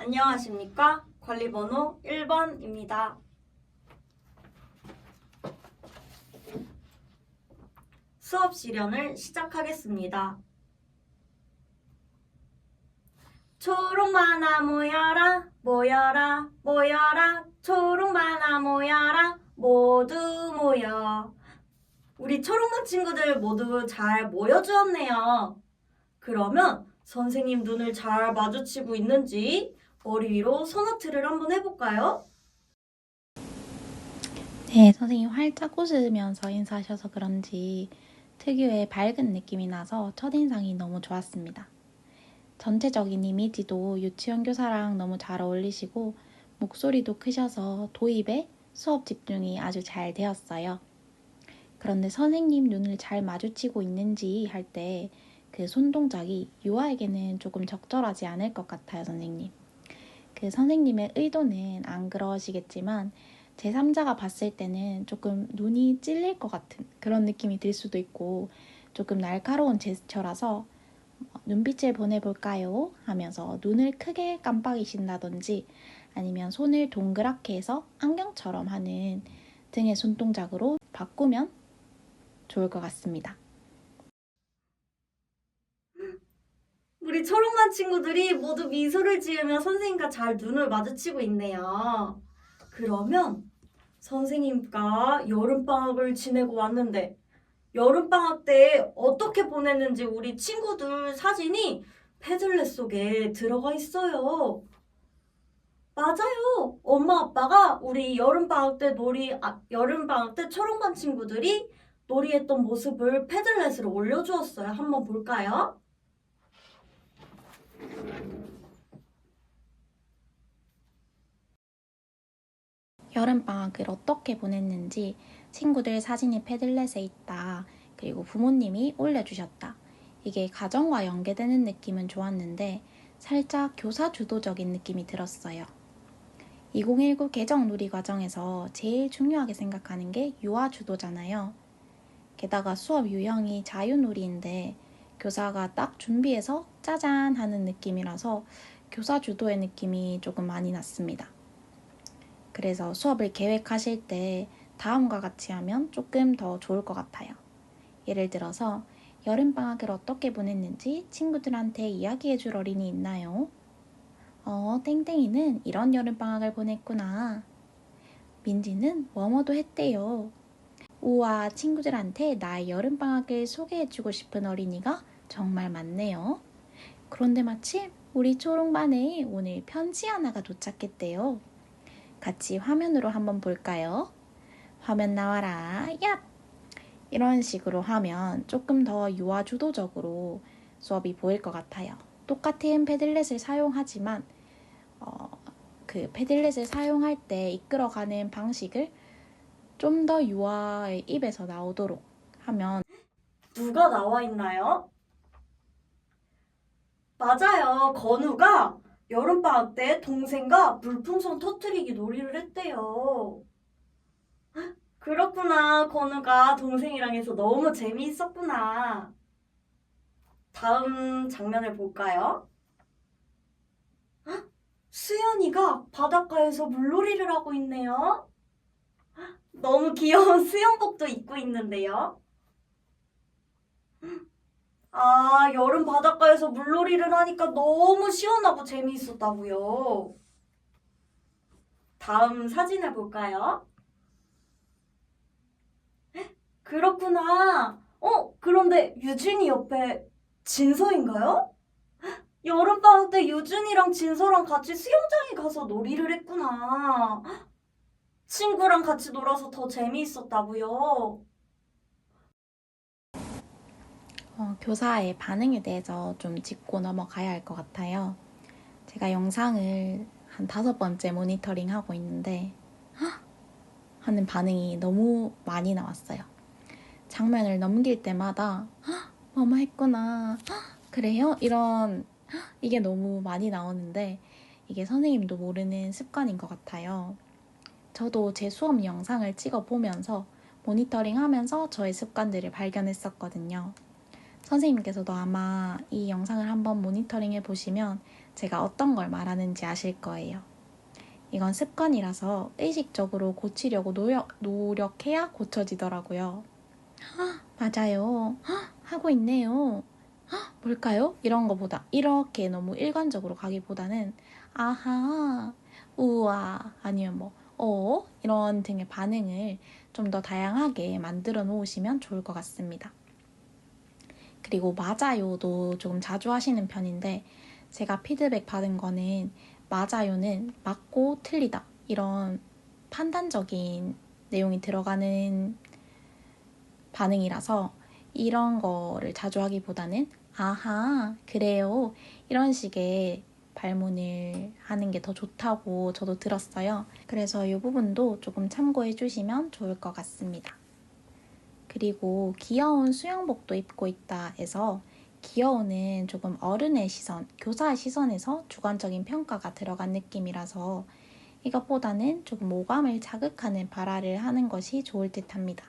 안녕하십니까? 관리번호 1번입니다. 수업 실현을 시작하겠습니다. 초록만화 모여라 모여라 모여라 초록만화 모여라 모두 모여 우리 초록만 친구들 모두 잘 모여주었네요. 그러면 선생님 눈을 잘 마주치고 있는지 머리 위로 손아트를 한번 해볼까요? 네, 선생님 활짝 웃으면서 인사하셔서 그런지 특유의 밝은 느낌이 나서 첫인상이 너무 좋았습니다. 전체적인 이미지도 유치원 교사랑 너무 잘 어울리시고 목소리도 크셔서 도입에 수업 집중이 아주 잘 되었어요. 그런데 선생님 눈을 잘 마주치고 있는지 할 때 그 손동작이 유아에게는 조금 적절하지 않을 것 같아요, 선생님. 그 선생님의 의도는 안 그러시겠지만 제3자가 봤을 때는 조금 눈이 찔릴 것 같은 그런 느낌이 들 수도 있고 조금 날카로운 제스처라서 눈빛을 보내볼까요? 하면서 눈을 크게 깜빡이신다든지 아니면 손을 동그랗게 해서 안경처럼 하는 등의 손동작으로 바꾸면 좋을 것 같습니다. 우리 초록만 친구들이 모두 미소를 지으며 선생님과 잘 눈을 마주치고 있네요. 그러면 선생님과 여름방학을 지내고 왔는데 여름방학 때 어떻게 보냈는지 우리 친구들 사진이 패들렛 속에 들어가 있어요. 맞아요. 엄마 아빠가 우리 여름방학 때 놀이, 아, 여름방학 때 초록반 친구들이 놀이했던 모습을 패들렛으로 올려주었어요. 한번 볼까요? 여름방학을 어떻게 보냈는지 친구들 사진이 패들렛에 있다. 그리고 부모님이 올려주셨다. 이게 가정과 연계되는 느낌은 좋았는데 살짝 교사 주도적인 느낌이 들었어요. 2019 개정 놀이 과정에서 제일 중요하게 생각하는 게 유아 주도잖아요. 게다가 수업 유형이 자유놀이인데 교사가 딱 준비해서 짜잔 하는 느낌이라서 교사 주도의 느낌이 조금 많이 났습니다. 그래서 수업을 계획하실 때 다음과 같이 하면 조금 더 좋을 것 같아요. 예를 들어서 여름방학을 어떻게 보냈는지 친구들한테 이야기해 줄 어린이 있나요? 어, 땡땡이는 이런 여름방학을 보냈구나. 민지는 뭐뭐도 했대요. 우와, 친구들한테 나의 여름방학을 소개해 주고 싶은 어린이가 정말 많네요. 그런데 마침 우리 초롱반에 오늘 편지 하나가 도착했대요. 같이 화면으로 한번 볼까요? 화면 나와라. 야! 이런 식으로 하면 조금 더 유아 주도적으로 수업이 보일 것 같아요. 똑같은 패들렛을 사용하지만 어, 그 패들렛을 사용할 때 이끌어가는 방식을 좀 더 유아의 입에서 나오도록 하면 누가 나와 있나요? 맞아요. 건우가 여름방학 때 동생과 물풍선 터트리기 놀이를 했대요. 헉, 그렇구나. 건우가 동생이랑 해서 너무 재미있었구나. 다음 장면을 볼까요? 헉, 수연이가 바닷가에서 물놀이를 하고 있네요. 헉, 너무 귀여운 수영복도 입고 있는데요. 아, 여름 바닷가에서 물놀이를 하니까 너무 시원하고 재미있었다고요. 다음 사진을 볼까요? 헉, 그렇구나. 어, 그런데 유진이 옆에 진서인가요? 헉, 여름방학 때 유진이랑 진서랑 같이 수영장에 가서 놀이를 했구나. 헉, 친구랑 같이 놀아서 더 재미있었다고요. 어, 교사의 반응에 대해서 좀 짚고 넘어가야 할 것 같아요. 제가 영상을 한 다섯 번째 모니터링 하고 있는데, 헉! 하는 반응이 너무 많이 나왔어요. 장면을 넘길 때마다, 헉! 뭐뭐 했구나. 헉! 그래요? 이런, 헉! 이게 너무 많이 나오는데, 이게 선생님도 모르는 습관인 것 같아요. 저도 제 수업 영상을 찍어 보면서 모니터링 하면서 저의 습관들을 발견했었거든요. 선생님께서도 아마 이 영상을 한번 모니터링 해보시면 제가 어떤 걸 말하는지 아실 거예요. 이건 습관이라서 의식적으로 고치려고 노력, 노력해야 고쳐지더라고요. 헉, 맞아요. 헉, 하고 있네요. 헉, 뭘까요? 이런 거보다 이렇게 너무 일관적으로 가기보다는 아하, 우와, 아니면 뭐, 어, 이런 등의 반응을 좀 더 다양하게 만들어 놓으시면 좋을 것 같습니다. 그리고 맞아요도 조금 자주 하시는 편인데 제가 피드백 받은 거는 맞아요는 맞고 틀리다 이런 판단적인 내용이 들어가는 반응이라서 이런 거를 자주 하기보다는 아하 그래요 이런 식의 발문을 하는 게 더 좋다고 저도 들었어요. 그래서 이 부분도 조금 참고해 주시면 좋을 것 같습니다. 그리고 귀여운 수영복도 입고 있다 해서 귀여운은 조금 어른의 시선, 교사의 시선에서 주관적인 평가가 들어간 느낌이라서 이것보다는 조금 오감을 자극하는 발화를 하는 것이 좋을 듯 합니다.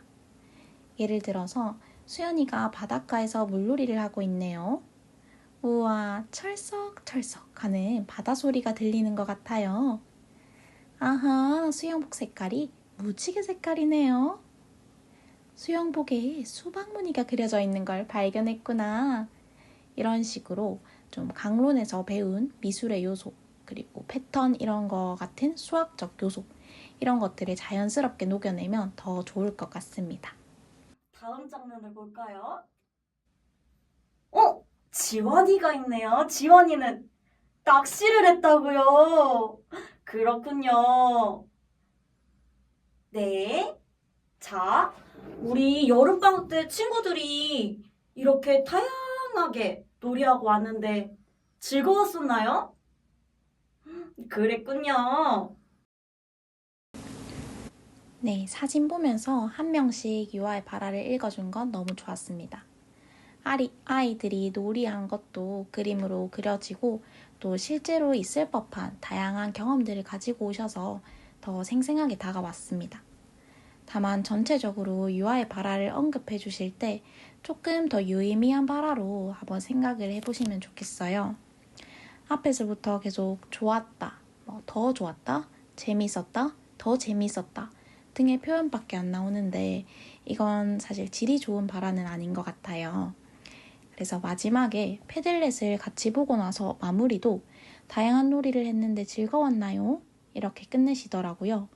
예를 들어서 수연이가 바닷가에서 물놀이를 하고 있네요. 우와, 철썩철썩 하는 바다 소리가 들리는 것 같아요. 아하, 수영복 색깔이 무지개 색깔이네요. 수영복에 수박 무늬가 그려져 있는 걸 발견했구나. 이런 식으로 좀 강론에서 배운 미술의 요소, 그리고 패턴 이런 거 같은 수학적 요소, 이런 것들을 자연스럽게 녹여내면 더 좋을 것 같습니다. 다음 장면을 볼까요? 어? 지원이가 있네요. 지원이는 낚시를 했다고요. 그렇군요. 네. 자, 우리 여름방학 때 친구들이 이렇게 다양하게 놀이하고 왔는데 즐거웠었나요? 그랬군요. 네, 사진 보면서 한 명씩 유아의 발화를 읽어준 건 너무 좋았습니다. 아리, 아이들이 놀이한 것도 그림으로 그려지고 또 실제로 있을 법한 다양한 경험들을 가지고 오셔서 더 생생하게 다가왔습니다. 다만 전체적으로 유아의 발화를 언급해 주실 때 조금 더 유의미한 발화로 한번 생각을 해보시면 좋겠어요. 앞에서부터 계속 좋았다, 뭐 더 좋았다, 재밌었다, 더 재밌었다 등의 표현밖에 안 나오는데 이건 사실 질이 좋은 발화는 아닌 것 같아요. 그래서 마지막에 패들렛을 같이 보고 나서 마무리도 다양한 놀이를 했는데 즐거웠나요? 이렇게 끝내시더라고요.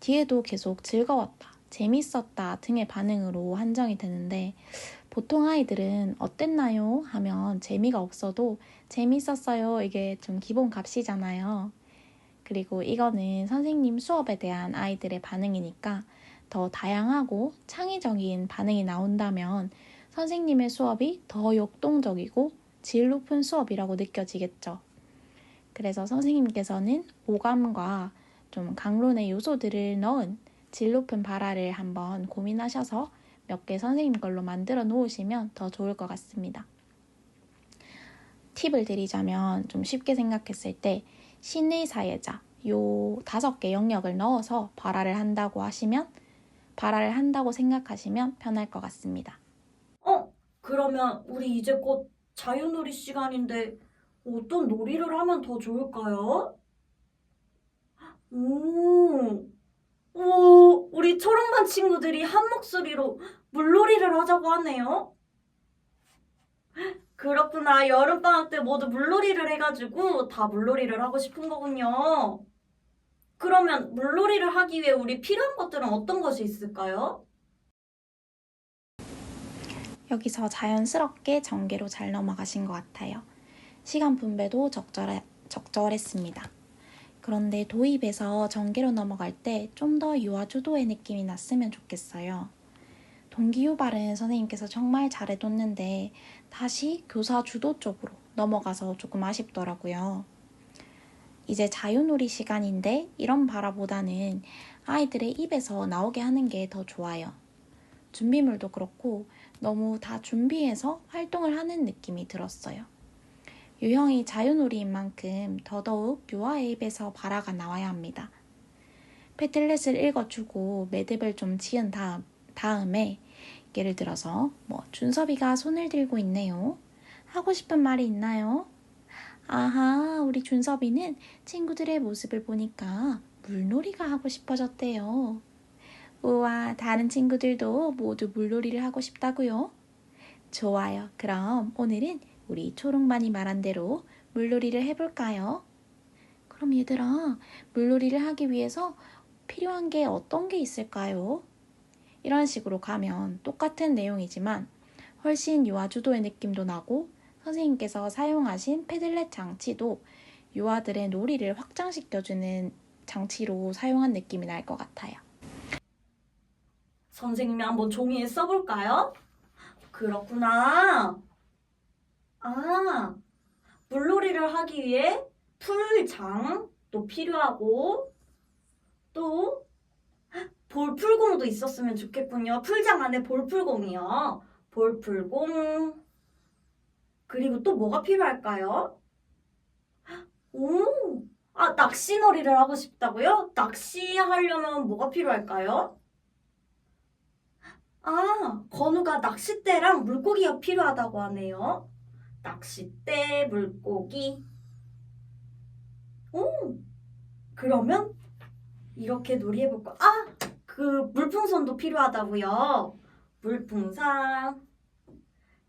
뒤에도 계속 즐거웠다, 재밌었다 등의 반응으로 한정이 되는데 보통 아이들은 어땠나요? 하면 재미가 없어도 재밌었어요. 이게 좀 기본 값이잖아요. 그리고 이거는 선생님 수업에 대한 아이들의 반응이니까 더 다양하고 창의적인 반응이 나온다면 선생님의 수업이 더 역동적이고 질 높은 수업이라고 느껴지겠죠. 그래서 선생님께서는 오감과 좀 강론의 요소들을 넣은 질 높은 발화를 한번 고민하셔서 몇 개 선생님 걸로 만들어 놓으시면 더 좋을 것 같습니다. 팁을 드리자면 좀 쉽게 생각했을 때 신의 사회자 요 다섯 개 영역을 넣어서 발화를 한다고 하시면 발화를 한다고 생각하시면 편할 것 같습니다. 어? 그러면 우리 이제 곧 자유놀이 시간인데 어떤 놀이를 하면 더 좋을까요? 오, 오, 우리 초롱반 친구들이 한 목소리로 물놀이를 하자고 하네요. 그렇구나. 여름방학 때 모두 물놀이를 해가지고 다 물놀이를 하고 싶은 거군요. 그러면 물놀이를 하기 위해 우리 필요한 것들은 어떤 것이 있을까요? 여기서 자연스럽게 전개로 잘 넘어가신 것 같아요. 시간 분배도 적절해, 적절했습니다. 그런데 도입에서 전개로 넘어갈 때 좀 더 유아 주도의 느낌이 났으면 좋겠어요. 동기유발은 선생님께서 정말 잘해뒀는데 다시 교사 주도 쪽으로 넘어가서 조금 아쉽더라고요. 이제 자유놀이 시간인데 이런 바라보다는 아이들의 입에서 나오게 하는 게 더 좋아요. 준비물도 그렇고 너무 다 준비해서 활동을 하는 느낌이 들었어요. 유형이 자유놀이인 만큼 더더욱 유아의 입에서 발화가 나와야 합니다. 패틀렛을 읽어주고 매듭을 좀 지은 다음, 다음에 예를 들어서 뭐 준섭이가 손을 들고 있네요. 하고 싶은 말이 있나요? 아하, 우리 준섭이는 친구들의 모습을 보니까 물놀이가 하고 싶어졌대요. 우와, 다른 친구들도 모두 물놀이를 하고 싶다고요? 좋아요. 그럼 오늘은 우리 초록만이 말한 대로 물놀이를 해볼까요? 그럼 얘들아, 물놀이를 하기 위해서 필요한 게 어떤 게 있을까요? 이런 식으로 가면 똑같은 내용이지만 훨씬 유아주도의 느낌도 나고 선생님께서 사용하신 패들렛 장치도 유아들의 놀이를 확장시켜주는 장치로 사용한 느낌이 날 것 같아요. 선생님이 한번 종이에 써볼까요? 그렇구나. 아, 물놀이를 하기 위해 풀장도 필요하고 또 볼풀공도 있었으면 좋겠군요. 풀장 안에 볼풀공이요. 볼풀공. 그리고 또 뭐가 필요할까요? 오, 아, 낚시놀이를 하고 싶다고요? 낚시하려면 뭐가 필요할까요? 아, 건우가 낚싯대랑 물고기가 필요하다고 하네요. 낚싯대, 물고기. 오, 그러면 이렇게 놀이해볼까? 아, 그 물풍선도 필요하다고요. 물풍선.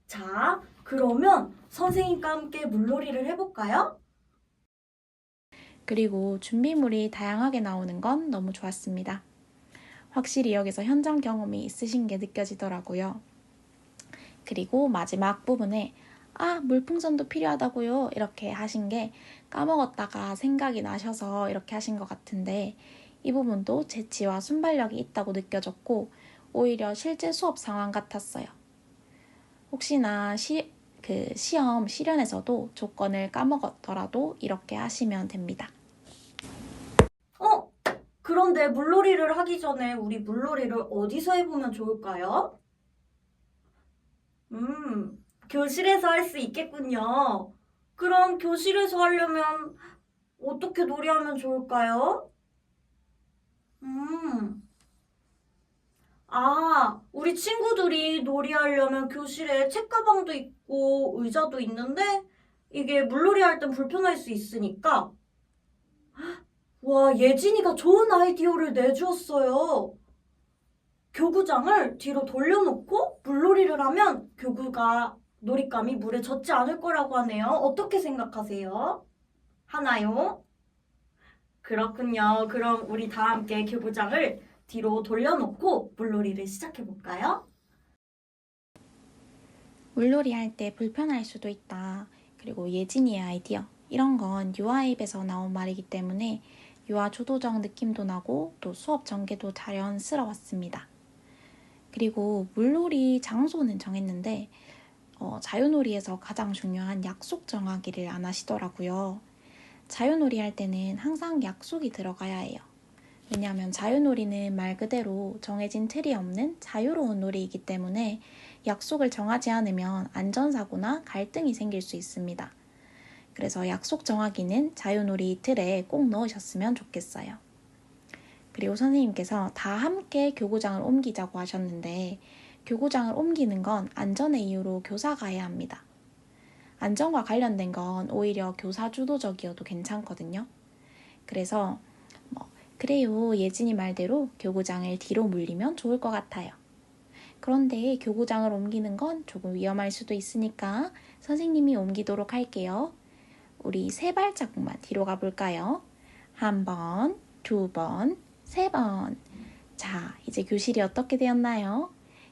자, 그러면 선생님과 함께 물놀이를 해볼까요? 그리고 준비물이 다양하게 나오는 건 너무 좋았습니다. 확실히 여기서 현장 경험이 있으신 게 느껴지더라고요. 그리고 마지막 부분에 아, 물풍선도 필요하다고요. 이렇게 하신 게 까먹었다가 생각이 나셔서 이렇게 하신 것 같은데 이 부분도 재치와 순발력이 있다고 느껴졌고 오히려 실제 수업 상황 같았어요. 혹시나 시, 그 시험 실연에서도 조건을 까먹었더라도 이렇게 하시면 됩니다. 어, 그런데 물놀이를 하기 전에 우리 물놀이를 어디서 해보면 좋을까요? 음, 교실에서 할 수 있겠군요. 그럼 교실에서 하려면 어떻게 놀이하면 좋을까요? 음, 아, 우리 친구들이 놀이하려면 교실에 책가방도 있고 의자도 있는데 이게 물놀이 할 땐 불편할 수 있으니까 와, 예진이가 좋은 아이디어를 내주었어요. 교구장을 뒤로 돌려놓고 물놀이를 하면 교구가 놀잇감이 물에 젖지 않을 거라고 하네요. 어떻게 생각하세요? 하나요? 그렇군요. 그럼 우리 다 함께 교구장을 뒤로 돌려놓고 물놀이를 시작해 볼까요? 물놀이 할 때 불편할 수도 있다. 그리고 예진이의 아이디어. 이런 건 유아입에서 나온 말이기 때문에 유아 주도적 느낌도 나고 또 수업 전개도 자연스러웠습니다. 그리고 물놀이 장소는 정했는데 어, 자유놀이에서 가장 중요한 약속 정하기를 안 하시더라고요. 자유놀이 할 때는 항상 약속이 들어가야 해요. 왜냐하면 자유놀이는 말 그대로 정해진 틀이 없는 자유로운 놀이이기 때문에 약속을 정하지 않으면 안전사고나 갈등이 생길 수 있습니다. 그래서 약속 정하기는 자유놀이 틀에 꼭 넣으셨으면 좋겠어요. 그리고 선생님께서 다 함께 교구장을 옮기자고 하셨는데 교구장을 옮기는 건 안전의 이유로 교사가 해야 합니다. 안전과 관련된 건 오히려 교사 주도적이어도 괜찮거든요. 그래서 뭐 그래요 예진이 말대로 교구장을 뒤로 물리면 좋을 것 같아요. 그런데 교구장을 옮기는 건 조금 위험할 수도 있으니까 선생님이 옮기도록 할게요. 우리 세 발자국만 뒤로 가볼까요? 한 번, 두 번, 세 번. 자, 이제 교실이 어떻게 되었나요?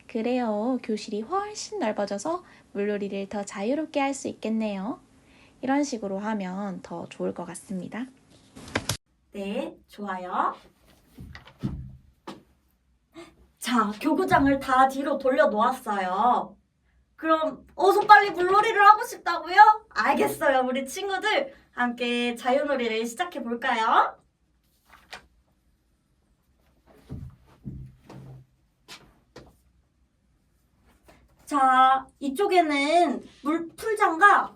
그래요. 교실이 훨씬 넓어져서 물놀이를 더 자유롭게 할 수 있겠네요. 이런 식으로 하면 더 좋을 것 같습니다. 네, 좋아요. 자, 교구장을 다 뒤로 돌려 놓았어요. 그럼 어서 빨리 물놀이를 하고 싶다고요? 알겠어요. 우리 친구들 함께 자유놀이를 시작해 볼까요? 자, 이쪽에는 물 풀장과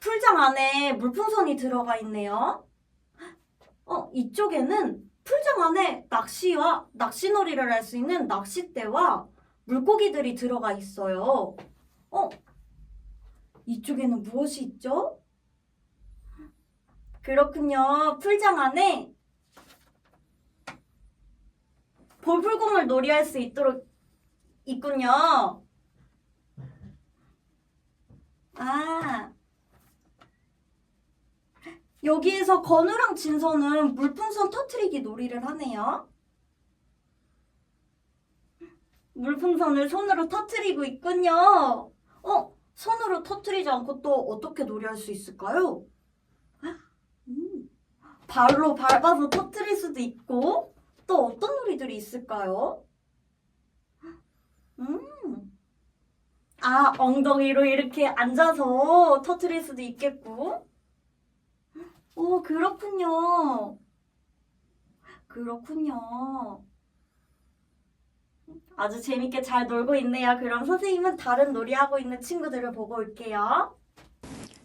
풀장 안에 물풍선이 들어가 있네요. 어, 이쪽에는 풀장 안에 낚시와 낚시놀이를 할 수 있는 낚싯대와 물고기들이 들어가 있어요. 어? 이쪽에는 무엇이 있죠? 그렇군요. 풀장 안에 볼풀공을 놀이할 수 있도록 있군요. 아. 여기에서 건우랑 진서는 물풍선 터트리기 놀이를 하네요. 물풍선을 손으로 터트리고 있군요. 어, 손으로 터트리지 않고 또 어떻게 놀이할 수 있을까요? 음, 발로 밟아서 터트릴 수도 있고, 또 어떤 놀이들이 있을까요? 음, 아, 엉덩이로 이렇게 앉아서 터트릴 수도 있겠고. 오, 그렇군요. 그렇군요. 아주 재밌게 잘 놀고 있네요. 그럼 선생님은 다른 놀이하고 있는 친구들을 보고 올게요.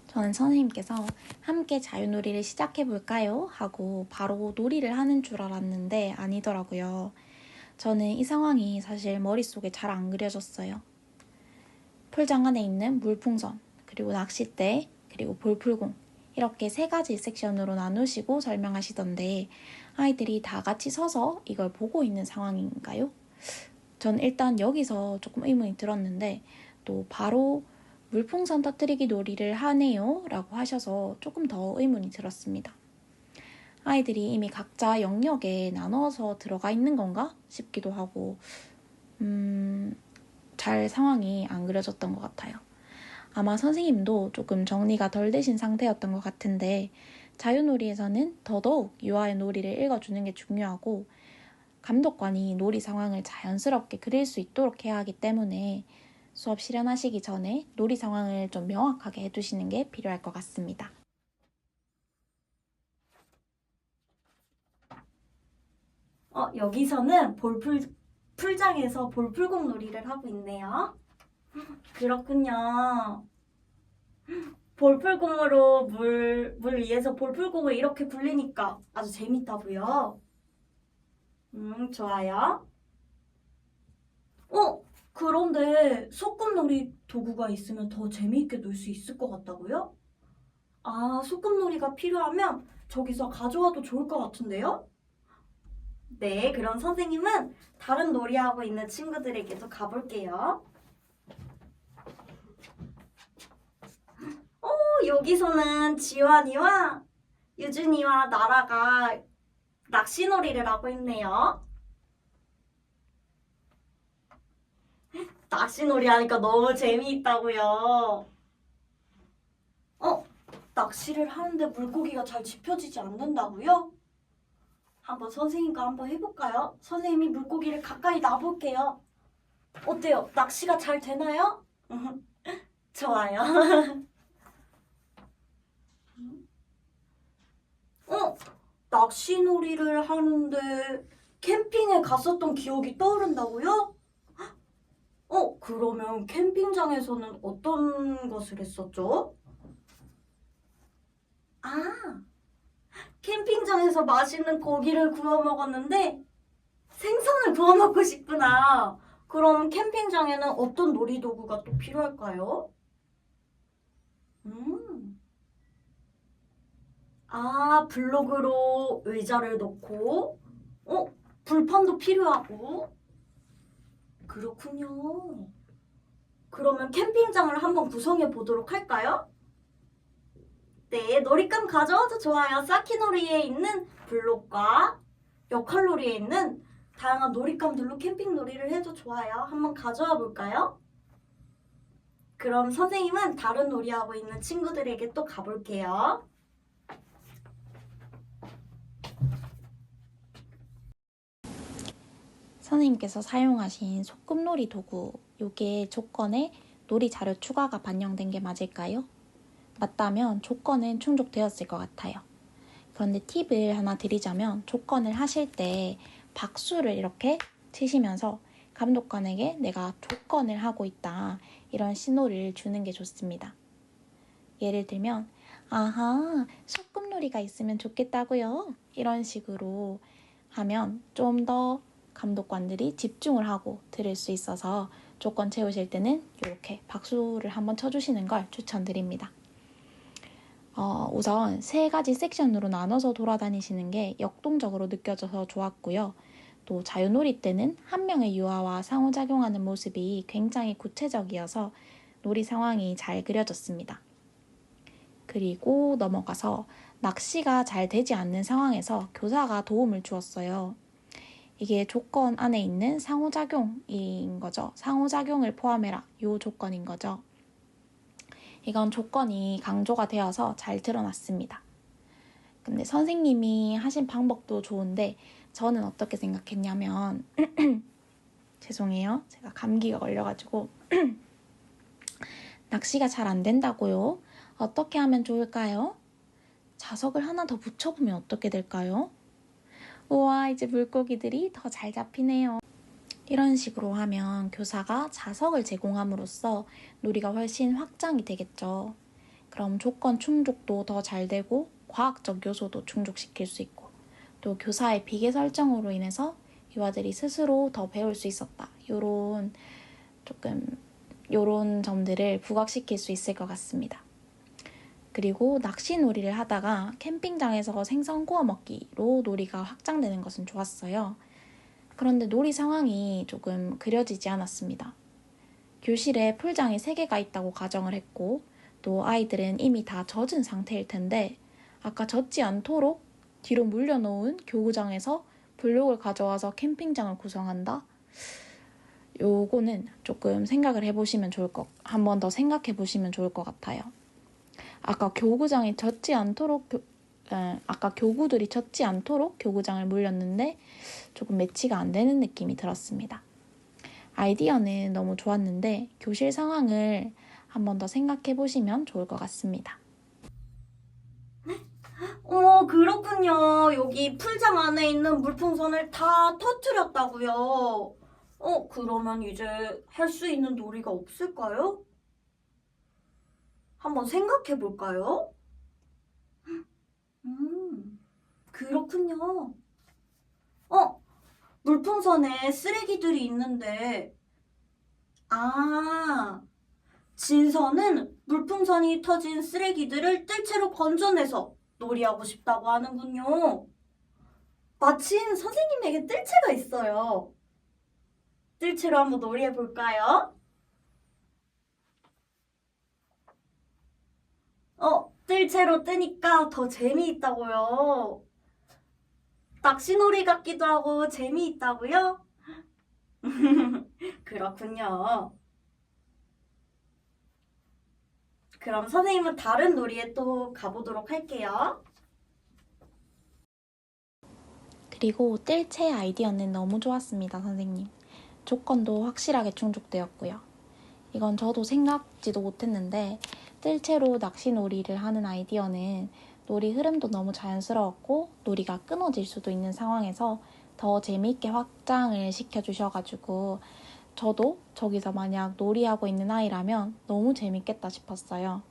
저는 선생님께서 함께 자유놀이를 시작해볼까요? 하고 바로 놀이를 하는 줄 알았는데 아니더라고요. 저는 이 상황이 사실 머릿속에 잘 안 그려졌어요. 풀장 안에 있는 물풍선, 그리고 낚싯대, 그리고 볼풀공. 이렇게 세 가지 섹션으로 나누시고 설명하시던데 아이들이 다 같이 서서 이걸 보고 있는 상황인가요? 전 일단 여기서 조금 의문이 들었는데 또 바로 물풍선 터뜨리기 놀이를 하네요 라고 하셔서 조금 더 의문이 들었습니다. 아이들이 이미 각자 영역에 나눠서 들어가 있는 건가 싶기도 하고, 음, 잘 상황이 안 그려졌던 것 같아요. 아마 선생님도 조금 정리가 덜 되신 상태였던 것 같은데, 자유놀이에서는 더더욱 유아의 놀이를 읽어주는 게 중요하고, 감독관이 놀이 상황을 자연스럽게 그릴 수 있도록 해야 하기 때문에 수업 실현하시기 전에 놀이 상황을 좀 명확하게 해두시는 게 필요할 것 같습니다. 어, 여기서는 볼풀, 풀장에서 볼풀공 놀이를 하고 있네요. 그렇군요. 볼풀공으로 물, 물 위에서 볼풀공을 이렇게 굴리니까 아주 재밌다고요. 음, 좋아요. 어, 그런데 소꿉놀이 도구가 있으면 더 재미있게 놀 수 있을 것 같다고요? 아, 소꿉놀이가 필요하면 저기서 가져와도 좋을 것 같은데요? 네, 그럼 선생님은 다른 놀이하고 있는 친구들에게도 가볼게요. 어, 여기서는 지환이와 유준이와 나라가 낚시놀이를 하고 있네요. 낚시놀이 하니까 너무 재미있다고요. 어, 낚시를 하는데 물고기가 잘 집혀지지 않는다고요? 한번 선생님과 한번 해볼까요? 선생님이 물고기를 가까이 놔볼게요. 어때요? 낚시가 잘 되나요? 좋아요. 어? 낚시놀이를 하는데 캠핑에 갔었던 기억이 떠오른다고요? 어, 그러면 캠핑장에서는 어떤 것을 했었죠? 아, 캠핑장에서 맛있는 고기를 구워 먹었는데 생선을 구워 먹고 싶구나. 그럼 캠핑장에는 어떤 놀이도구가 또 필요할까요? 음. 아, 블록으로 의자를 놓고, 어, 불판도 필요하고. 그렇군요. 그러면 캠핑장을 한번 구성해 보도록 할까요? 네, 놀이감 가져와도 좋아요. 사키놀이에 있는 블록과 역할놀이에 있는 다양한 놀이감들로 캠핑 놀이를 해도 좋아요. 한번 가져와 볼까요? 그럼 선생님은 다른 놀이하고 있는 친구들에게 또 가볼게요. 선생님께서 사용하신 소꿉놀이 도구, 요게 조건에 놀이 자료 추가가 반영된 게 맞을까요? 맞다면 조건은 충족되었을 것 같아요. 그런데 팁을 하나 드리자면 조건을 하실 때 박수를 이렇게 치시면서 감독관에게 내가 조건을 하고 있다 이런 신호를 주는 게 좋습니다. 예를 들면 아하 소꿉놀이가 있으면 좋겠다고요 이런 식으로 하면 좀 더 감독관들이 집중을 하고 들을 수 있어서 조건 채우실 때는 이렇게 박수를 한번 쳐주시는 걸 추천드립니다. 어, 우선 세 가지 섹션으로 나눠서 돌아다니시는 게 역동적으로 느껴져서 좋았고요. 또 자유놀이 때는 한 명의 유아와 상호작용하는 모습이 굉장히 구체적이어서 놀이 상황이 잘 그려졌습니다. 그리고 넘어가서 낚시가 잘 되지 않는 상황에서 교사가 도움을 주었어요. 이게 조건 안에 있는 상호작용인 거죠. 상호작용을 포함해라. 요 조건인 거죠. 이건 조건이 강조가 되어서 잘 드러났습니다. 근데 선생님이 하신 방법도 좋은데 저는 어떻게 생각했냐면 죄송해요. 제가 감기가 걸려가지고 낚시가 잘 안 된다고요. 어떻게 하면 좋을까요? 자석을 하나 더 붙여보면 어떻게 될까요? 우와, 이제 물고기들이 더 잘 잡히네요. 이런 식으로 하면 교사가 자석을 제공함으로써 놀이가 훨씬 확장이 되겠죠. 그럼 조건 충족도 더 잘 되고 과학적 요소도 충족시킬 수 있고 또 교사의 비계 설정으로 인해서 유아들이 스스로 더 배울 수 있었다. 요런 조금 요런 점들을 부각시킬 수 있을 것 같습니다. 그리고 낚시 놀이를 하다가 캠핑장에서 생선 구워 먹기로 놀이가 확장되는 것은 좋았어요. 그런데 놀이 상황이 조금 그려지지 않았습니다. 교실에 풀장이 3개가 있다고 가정을 했고, 또 아이들은 이미 다 젖은 상태일 텐데, 아까 젖지 않도록 뒤로 물려놓은 교구장에서 블록을 가져와서 캠핑장을 구성한다? 요거는 조금 생각을 해보시면 좋을 것, 한 번 더 생각해 보시면 좋을 것 같아요. 아까 교구장이 젖지 않도록, 아까 교구들이 젖지 않도록 교구장을 물렸는데 조금 매치가 안 되는 느낌이 들었습니다. 아이디어는 너무 좋았는데 교실 상황을 한 번 더 생각해 보시면 좋을 것 같습니다. 어, 그렇군요. 여기 풀장 안에 있는 물풍선을 다 터트렸다고요. 어, 그러면 이제 할 수 있는 놀이가 없을까요? 한번 생각해 볼까요? 음, 그렇군요. 어, 물풍선에 쓰레기들이 있는데, 아, 진서는 물풍선이 터진 쓰레기들을 뜰채로 건져내서 놀이하고 싶다고 하는군요. 마침 선생님에게 뜰채가 있어요. 뜰채로 한번 놀이해 볼까요? 어, 뜰 채로 뜨니까 더 재미있다고요. 낚시놀이 같기도 하고 재미있다고요? 그렇군요. 그럼 선생님은 다른 놀이에 또 가보도록 할게요. 그리고 뜰채 아이디어는 너무 좋았습니다, 선생님. 조건도 확실하게 충족되었고요. 이건 저도 생각지도 못했는데 뜰채로 낚시 놀이를 하는 아이디어는 놀이 흐름도 너무 자연스러웠고 놀이가 끊어질 수도 있는 상황에서 더 재미있게 확장을 시켜주셔가지고 저도 저기서 만약 놀이하고 있는 아이라면 너무 재밌겠다 싶었어요.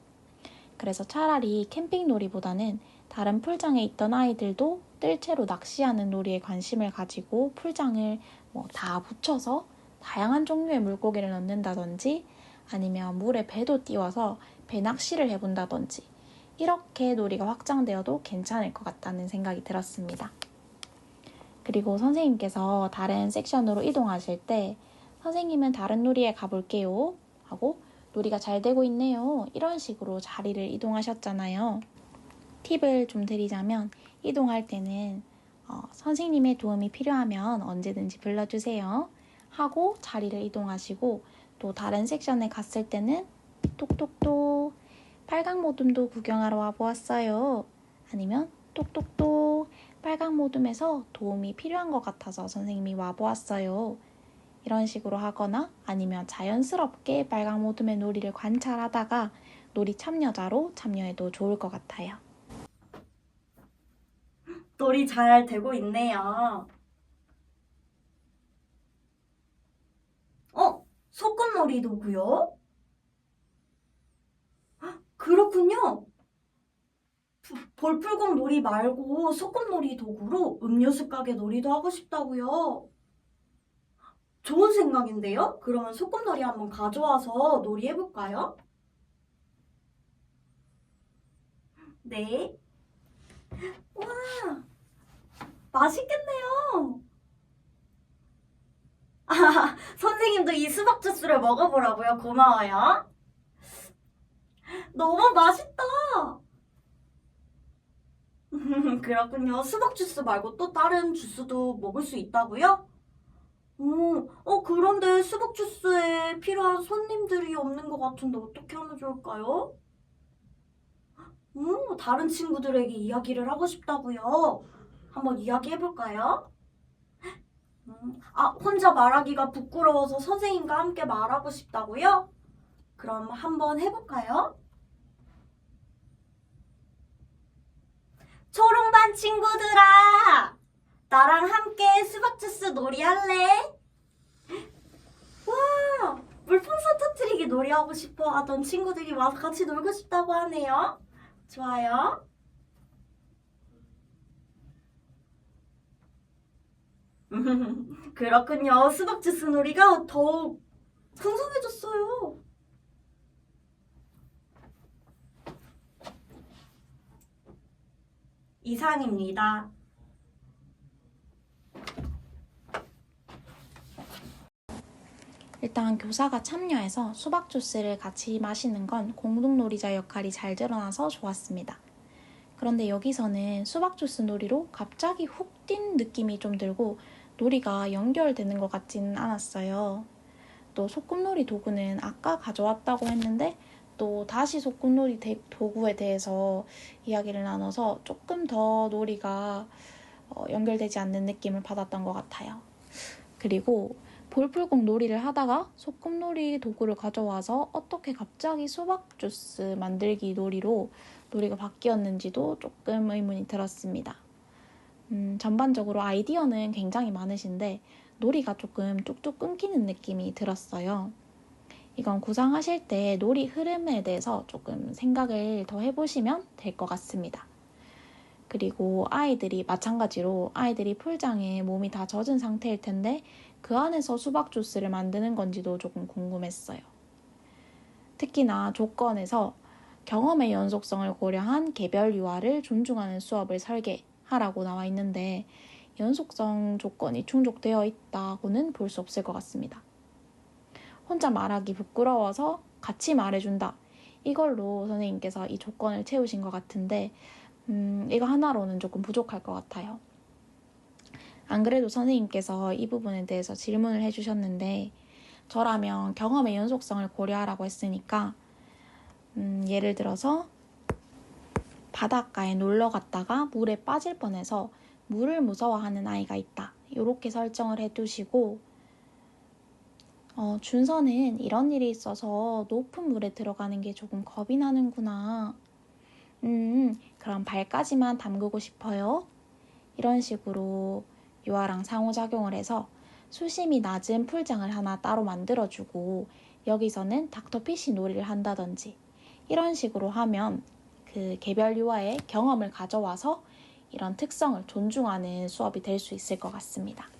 그래서 차라리 캠핑 놀이보다는 다른 풀장에 있던 아이들도 뜰채로 낚시하는 놀이에 관심을 가지고 풀장을 뭐 다 붙여서 다양한 종류의 물고기를 넣는다든지 아니면 물에 배도 띄워서 배 낚시를 해본다든지 이렇게 놀이가 확장되어도 괜찮을 것 같다는 생각이 들었습니다. 그리고 선생님께서 다른 섹션으로 이동하실 때 선생님은 다른 놀이에 가볼게요 하고 놀이가 잘 되고 있네요 이런 식으로 자리를 이동하셨잖아요. 팁을 좀 드리자면 이동할 때는 어, 선생님의 도움이 필요하면 언제든지 불러주세요 하고 자리를 이동하시고 또 다른 섹션에 갔을 때는 똑똑똑 빨강 모둠도 구경하러 와보았어요. 아니면 똑똑똑 빨강 모둠에서 도움이 필요한 것 같아서 선생님이 와보았어요. 이런 식으로 하거나 아니면 자연스럽게 빨강 모둠의 놀이를 관찰하다가 놀이 참여자로 참여해도 좋을 것 같아요. 놀이 잘 되고 있네요. 어, 소꿉놀이도구요? 헉, 그렇군요. 부- 볼풀공 놀이 말고 소꿉놀이 도구로 음료수 가게 놀이도 하고 싶다고요. 좋은 생각인데요? 그러면 소꿉놀이 한번 가져와서 놀이 해볼까요? 네. 와, 맛있겠네요. 아, 선생님도 이 수박 주스를 먹어보라고요? 고마워요. 너무 맛있다. 그렇군요. 수박 주스 말고 또 다른 주스도 먹을 수 있다고요? 오, 어, 그런데 수박 주스에 필요한 손님들이 없는 것 같은데 어떻게 하면 좋을까요? 오, 다른 친구들에게 이야기를 하고 싶다고요? 한번 이야기해볼까요? 음, 아, 혼자 말하기가 부끄러워서 선생님과 함께 말하고 싶다고요? 그럼 한번 해볼까요? 초롱반 친구들아! 나랑 함께 수박 주스 놀이 할래? 와! 물풍선 터트리기 놀이하고 싶어 하던 친구들이 와서 같이 놀고 싶다고 하네요. 좋아요. 그렇군요. 수박 주스 놀이가 더욱 풍성해졌어요. 이상입니다. 일단 교사가 참여해서 수박 주스를 같이 마시는 건 공동놀이자 역할이 잘 드러나서 좋았습니다. 그런데 여기서는 수박 주스 놀이로 갑자기 훅 뛴 느낌이 좀 들고 놀이가 연결되는 것 같지는 않았어요. 또 소꿉놀이 도구는 아까 가져왔다고 했는데 또 다시 소꿉놀이 대- 도구에 대해서 이야기를 나눠서 조금 더 놀이가 어, 연결되지 않는 느낌을 받았던 것 같아요. 그리고 볼풀공 놀이를 하다가 소꿉놀이 도구를 가져와서 어떻게 갑자기 수박 주스 만들기 놀이로 놀이가 바뀌었는지도 조금 의문이 들었습니다. 음, 전반적으로 아이디어는 굉장히 많으신데 놀이가 조금 뚝뚝 끊기는 느낌이 들었어요. 이건 구상하실 때 놀이 흐름에 대해서 조금 생각을 더 해보시면 될 것 같습니다. 그리고 아이들이 마찬가지로 아이들이 풀장에 몸이 다 젖은 상태일 텐데 그 안에서 수박 주스를 만드는 건지도 조금 궁금했어요. 특히나 조건에서 경험의 연속성을 고려한 개별 유아를 존중하는 수업을 설계하라고 나와 있는데 연속성 조건이 충족되어 있다고는 볼 수 없을 것 같습니다. 혼자 말하기 부끄러워서 같이 말해준다. 이걸로 선생님께서 이 조건을 채우신 것 같은데, 음, 이거 하나로는 조금 부족할 것 같아요. 안 그래도 선생님께서 이 부분에 대해서 질문을 해주셨는데, 저라면 경험의 연속성을 고려하라고 했으니까, 음, 예를 들어서 바닷가에 놀러 갔다가 물에 빠질 뻔해서 물을 무서워하는 아이가 있다. 이렇게 설정을 해두시고, 어, 준서는 이런 일이 있어서 높은 물에 들어가는 게 조금 겁이 나는구나. 음, 그럼 발까지만 담그고 싶어요. 이런 식으로 유아랑 상호작용을 해서 수심이 낮은 풀장을 하나 따로 만들어주고 여기서는 닥터피쉬 놀이를 한다든지 이런 식으로 하면 그 개별 유아의 경험을 가져와서 이런 특성을 존중하는 수업이 될 수 있을 것 같습니다.